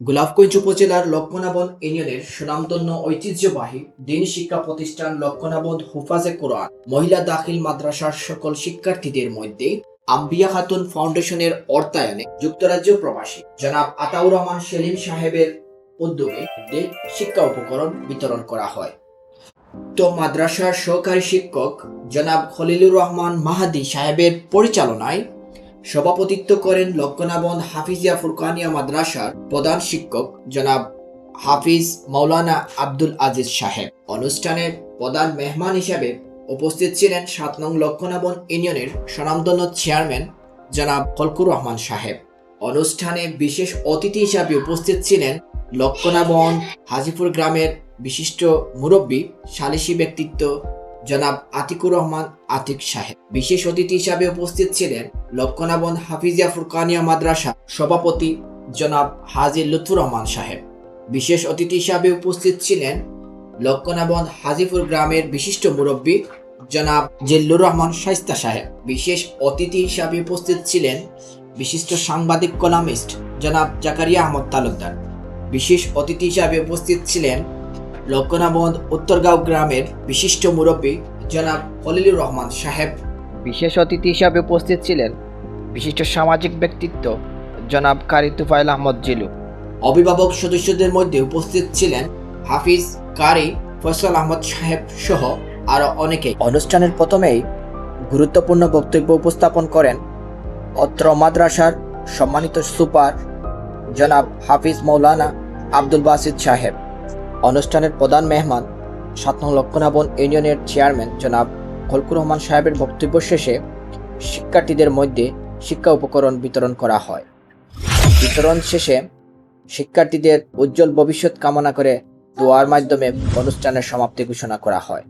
গোলাপগঞ্জ উপজেলার লক্ষ্মণাবন ইউনিয়নের সুনামধন্য ঐতিহ্যবাহী দিন শিক্ষা প্রতিষ্ঠান লক্ষ্মণাবন হুফাজে কোরআন, মহিলা দাখিল মাদ্রাসার সকল শিক্ষার্থীদের মধ্যে আম্বিয়া খাতুন ফাউন্ডেশনের অর্থায়নে যুক্তরাজ্য প্রবাসী জনাব আতাউর রহমান সেলিম সাহেবের উদ্যোগে শিক্ষা উপকরণ বিতরণ করা হয়। তো মাদ্রাসার সহকারী শিক্ষক জনাব খলিলুর রহমান মাহাদি সাহেবের পরিচালনায় সভাপতিত্ব করেন লক্ষ্মণাবন হাফিজিয়া ফুরকানিয়া মাদ্রাসার প্রধান শিক্ষক জনাব হাফিজ মাওলানা আব্দুল আজিজ সাহেব। অনুষ্ঠানের প্রধান মেহমান হিসাবে উপস্থিত ছিলেন সাত নং লক্ষ্মণাবন ইউনিয়নের স্বনামধন্য চেয়ারম্যান জনাব খলকুর রহমান সাহেব। অনুষ্ঠানে বিশেষ অতিথি হিসাবে উপস্থিত ছিলেন লক্ষ্মণাবন হাজিপুর গ্রামের বিশিষ্ট মুরব্বী, সালিসি ব্যক্তিত্ব জনাব আতিকুর রহমান আতিক সাহেব। বিশেষ অতিথি হিসাবে উপস্থিত ছিলেন লক্ষ্মণাবন হাফিজিয়া ফুরকানিয়া মাদ্রাসা সভাপতি জনাব হাজির লুৎফুর রহমান সাহেব। বিশেষ অতিথি হিসাবে উপস্থিত ছিলেন লক্ষ্মণাবন হাজিপুর গ্রামের বিশিষ্ট মুরব্বী জনাব জিল্লুর রহমান শাইস্তা সাহেব। বিশেষ অতিথি হিসাবে উপস্থিত ছিলেন বিশিষ্ট সাংবাদিক কলামিস্ট জনাব জাকারিয়া আহমদ তালুকদার। বিশেষ অতিথি হিসাবে উপস্থিত ছিলেন লক্ষ্মণাবন্দ উত্তরগাঁও গ্রামের বিশিষ্ট মুরব্বী জনাব খলিলুর রহমান সাহেব। বিশেষ অতিথি হিসাবে উপস্থিত ছিলেন বিশিষ্ট সামাজিক ব্যক্তিত্ব জনাব কারি তুফাইল আহমদ জিলু। অভিভাবক সদস্যদের মধ্যে উপস্থিত ছিলেন হাফিজ কারি ফয়সাল আহমদ সাহেব সহ আরও অনেকে অনুষ্ঠানের প্রথমেই গুরুত্বপূর্ণ বক্তব্য উপস্থাপন করেন অত্র মাদ্রাসার সম্মানিত সুপার জনাব হাফিজ মৌলানা আব্দুল বাসিদ সাহেব। অনুষ্ঠানের প্রধান মেহমান সাত নং লক্ষণাবন ইউনিয়নের চেয়ারম্যান জনাব খলকুর রহমান সাহেবের বক্তব্য শেষে শিক্ষার্থীদের মধ্যে শিক্ষা উপকরণ বিতরণ করা হয়। বিতরণ শেষে শিক্ষার্থীদের উজ্জ্বল ভবিষ্যৎ কামনা করে দোয়ার মাধ্যমে অনুষ্ঠানের সমাপ্তি ঘোষণা করা হয়।